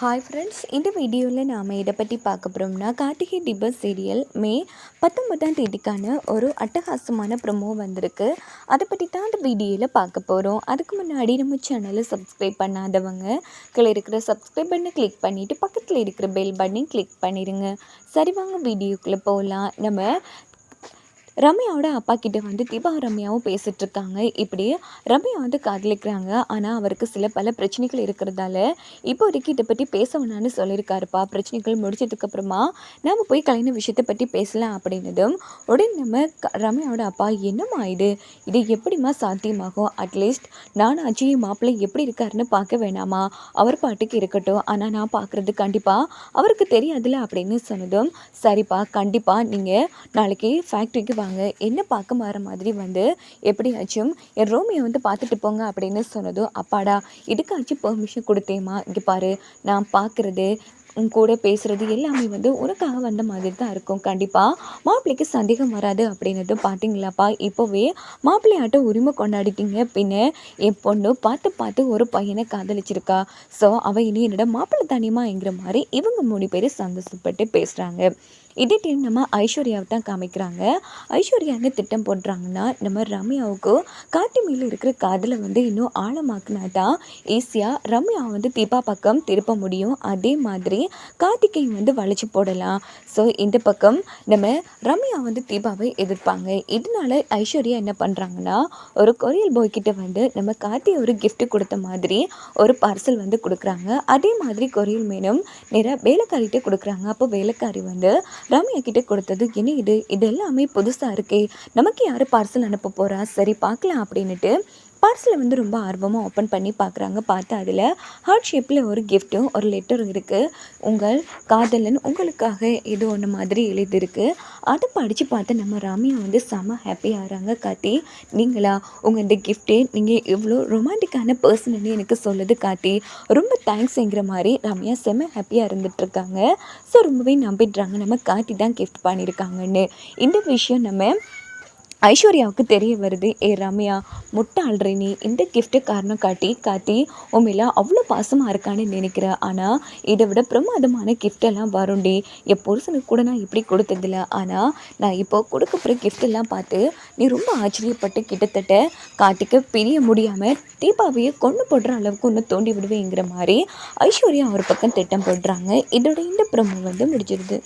Hi friends இந்த வீடியோவில் நாம் இதை பற்றி பார்க்க போகிறோம்னா கார்த்திகை டிபஸ் சீரியல் மே பத்தொன்பதாம் தேதிக்கான ஒரு அட்டகாசமான ப்ரொமோ வந்திருக்கு. அதை பற்றி தான் அந்த வீடியோவில் பார்க்க போகிறோம் அதுக்கு முன்னாடி நம்ம சேனலை சப்ஸ்கிரைப் பண்ணாதவங்க கீழே இருக்கிற சப்ஸ்கிரைப் பண்ணை கிளிக் பண்ணிவிட்டு பக்கத்தில் இருக்கிற பெல் பட்டனையும் கிளிக் பண்ணிடுங்க சரி வாங்க வீடியோக்குள்ளே போகலாம் நம்ம ரம்யாவோட அப்பா கிட்ட வந்து தீபா ரம்யாவும் பேசிட்டு இருக்காங்க. இப்படி ரம்யா வந்து காதலிக்கிறாங்க. ஆனால் அவருக்கு சில பல பிரச்சனைகள் இருக்கிறதால இப்போ வரைக்கும் இதை பற்றி பேச வேணான்னு சொல்லியிருக்காருப்பா. பிரச்சனைகள் முடிச்சதுக்கப்புறமா நம்ம போய் கலைஞர் விஷயத்தை பற்றி பேசலாம் அப்படின்னதும் உடனே நம்ம க- ரம்யாவோட அப்பா என்னம்மா இது? இது எப்படிம்மா சாத்தியமாகும்? அட்லீஸ்ட் நான் அஜய் மாப்பிள்ளை எப்படி இருக்காருன்னு பார்க்க வேணாமா? அவர் பாட்டுக்கு இருக்கட்டும். ஆனால் நான் பார்க்குறது கண்டிப்பாக அவருக்கு தெரியாதுல்ல? அப்படின்னு சொன்னதும் சரிப்பா கண்டிப்பாக நீங்கள் நாளைக்கு ஃபேக்ட்ரிக்கு வாங்க என்ன பார்க்க வர மாதிரி வந்து எப்படியாச்சும் என் ரோமியை வந்து பார்த்துட்டு போங்க அப்படின்னு சொன்னதும் அப்பாடா இதுக்காச்சும் பெர்மிஷன் கொடுத்தேம்மா. இங்கே பாரு நான் பார்க்குறது உன் கூட பேசுகிறது எல்லாமே வந்து உனக்காக வந்த மாதிரி தான் இருக்கும். கண்டிப்பாக மாப்பிள்ளைக்கு சந்தேகம் வராது அப்படின்னதும் பார்த்தீங்களாப்பா இப்போவே மாப்பிள்ளையாட்ட உரிமை கொண்டாடிட்டீங்க பின்ன என் பொண்ணு பார்த்து பார்த்து ஒரு பையனை காதலிச்சிருக்கா. ஸோ அவள் இனி என்னோட மாப்பிள்ளை தானியமாங்கிற மாதிரி இவங்க மூணு பேர் சந்தோஷப்பட்டு பேசுகிறாங்க இதே டைம் நம்ம ஐஸ்வர்யாவை தான் காமிக்கிறாங்க. ஐஸ்வர்யா என்ன திட்டம் போடுறாங்கன்னா நம்ம ரம்யாவுக்கு காட்டு மேலே இருக்கிற காதலை வந்து இன்னும் ஆழமாக்குனா தான் ஈஸியாக ரம்யா வந்து தீபா பக்கம் திருப்ப முடியும். அதே மாதிரி கார்த்திகை வந்து வளைச்சி போடலாம். ஸோ இந்த பக்கம் நம்ம ரம்யா வந்து தீபாவை எதிர்ப்பாங்க. இதனால ஐஸ்வர்யா என்ன பண்ணுறாங்கன்னா ஒரு கொரியல் பாய் கிட்ட வந்து நம்ம கார்த்தி ஒரு கிஃப்ட் கொடுத்த மாதிரி ஒரு பார்சல் வந்து கொடுக்குறாங்க. அதே மாதிரி கொரியல் மேனும் நேராக வேலைக்காரிகிட்ட கொடுக்குறாங்க. அப்போ வேலைக்காரி வந்து ரம்யா கிட்ட கொடுத்தது என்ன இது இது எல்லாமே புதுசாக இருக்கே. நமக்கு யார் பார்சல் அனுப்ப போகிறா சரி பார்க்கலாம் அப்படின்ட்டு பார்சலை வந்து ரொம்ப ஆர்வமாக ஓப்பன் பண்ணி பார்க்குறாங்க. பார்த்து அதில் ஹார்ட் ஷேப்பில் ஒரு கிஃப்ட்டும் ஒரு லெட்டரும் இருக்குது உங்கள் காதலன் உங்களுக்காக இது ஒன்று மாதிரி எழுதியிருக்கு. அதை படித்து பார்த்து நம்ம ராமியா வந்து செம ஹாப்பி ஆகிறாங்க. காத்தி நீங்களா? உங்கள் இந்த கிஃப்ட்டே நீங்கள் இவ்வளோ ரொமான்டிக்கான பர்சன்னு எனக்கு சொல்லுது காத்தி ரொம்ப தேங்க்ஸ்ங்கிற மாதிரி ரம்யா செம ஹாப்பியாக இருந்துகிட்ருக்காங்க ஸோ ரொம்பவே நம்பிடுறாங்க. நம்ம காத்தி தான் கிஃப்ட் பண்ணியிருக்காங்கன்னு. இந்த விஷயம் நம்ம ஐஸ்வர்யாவுக்கு தெரிய வருது ஏ ரம்யா முட்டாள்றி நீ. இந்த கிஃப்ட்டு காரணம் காட்டி காட்டி உண்மையில அவ்வளோ பாசமாக இருக்கான்னு நினைக்கிற. ஆனால் இதை விட பிரமாதமான கிஃப்டெல்லாம் வரும்டி என் புருஷனுக்கு கூட நான் இப்படி கொடுத்ததில்ல. ஆனால் நான் இப்போ கொடுக்க போகிற கிஃப்டெல்லாம் பார்த்து நீ ரொம்ப ஆச்சரியப்பட்டு கிட்டத்தட்ட காட்டிக்க பிரிய முடியாமல் தீபாவையை கொண்டு போடுற அளவுக்கு ஒன்று தோண்டி விடுவேங்கிற மாதிரி ஐஸ்வர்யா ஒரு பக்கம் திட்டம் போடுறாங்க. இதோட இந்த ப்ரமோ வந்து முடிஞ்சிருது.